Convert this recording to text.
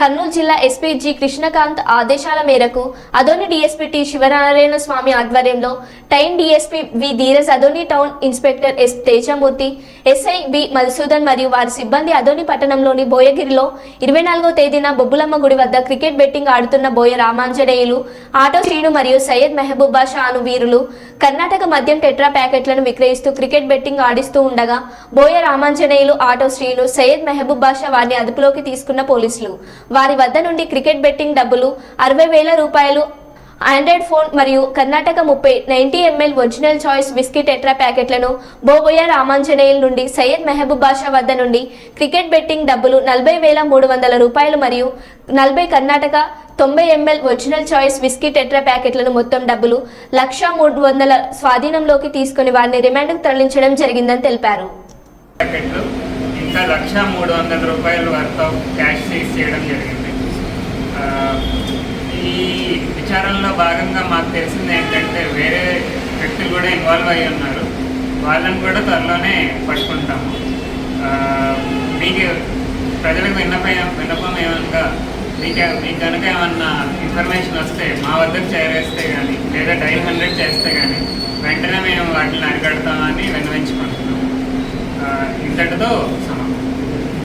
కర్నూలు జిల్లా SP G Krishnakanth ఆదేశాల మేరకు అదోని డీఎస్పీ టి శివనారాయణ స్వామి ఆధ్వర్యంలో time DSP V Dheeraj Adoni town inspector S Tejamurthy SI B Madhusudan మరియు వారి సిబ్బంది అదోని పట్టణంలోని బోయగిరిలో ఇరవై నాలుగో తేదీన బొబ్బులమ్మ గుడి వద్ద క్రికెట్ బెట్టింగ్ ఆడుతున్న బోయ రామాంజనేయులు ఆటో శ్రీను మరియు సయ్యద్ మెహబూబ్ బాషా అను వీరులు కర్ణాటక మద్యం టెట్రా ప్యాకెట్లను విక్రయిస్తూ క్రికెట్ బెట్టింగ్ ఆడిస్తూ ఉండగా బోయ రామాంజనేయులు ఆటో శ్రీను సయ్యద్ మెహబూబ్ బాషా వారిని అదుపులోకి తీసుకున్న పోలీసులు. వారి వద్ద నుండి క్రికెట్ బెట్టింగ్ డబ్బులు అరవై వేల రూపాయలు ఆండ్రాయిడ్ ఫోన్ మరియు కర్ణాటక ముప్పై ninety ML original choice whisky tetra ప్యాకెట్లను బోబోయ రామాంజనేయుల్ నుండి సయ్యద్ మెహబూబ్ బాషా వద్ద నుండి క్రికెట్ బెట్టింగ్ డబ్బులు నలభై వేల మూడు వందల రూపాయలు మరియు నలభై కర్ణాటక తొంభై ML original choice whisky tetra ప్యాకెట్లను మొత్తం డబ్బులు లక్ష మూడు వందల స్వాధీనంలోకి తీసుకుని వారిని రిమాండ్కు తరలించడం జరిగిందని తెలిపారు. ఇంకా లక్ష మూడు వందల రూపాయల వర్త్ క్యాష్ సీజ్ చేయడం జరిగింది. ఈ విచారణలో భాగంగా మాకు తెలిసింది ఏంటంటే వేరే వ్యక్తులు కూడా ఇన్వాల్వ్ అయ్యి ఉన్నారు. వాళ్ళని కూడా త్వరలోనే పట్టుకుంటాము. మీకు ప్రజలకు విన్నపం విన్నపం ఏమనగా మీకు మీకు కనుక ఏమన్నా ఇన్ఫర్మేషన్ వస్తే మా వద్దకు చేరేస్తే కానీ లేదా డైల్ హండ్రెడ్ చేస్తే కానీ వెంటనే మేము వాటిని అరికడతామని విన్నవించుకుంటున్నాం. ఇంతటితో సమాప్తం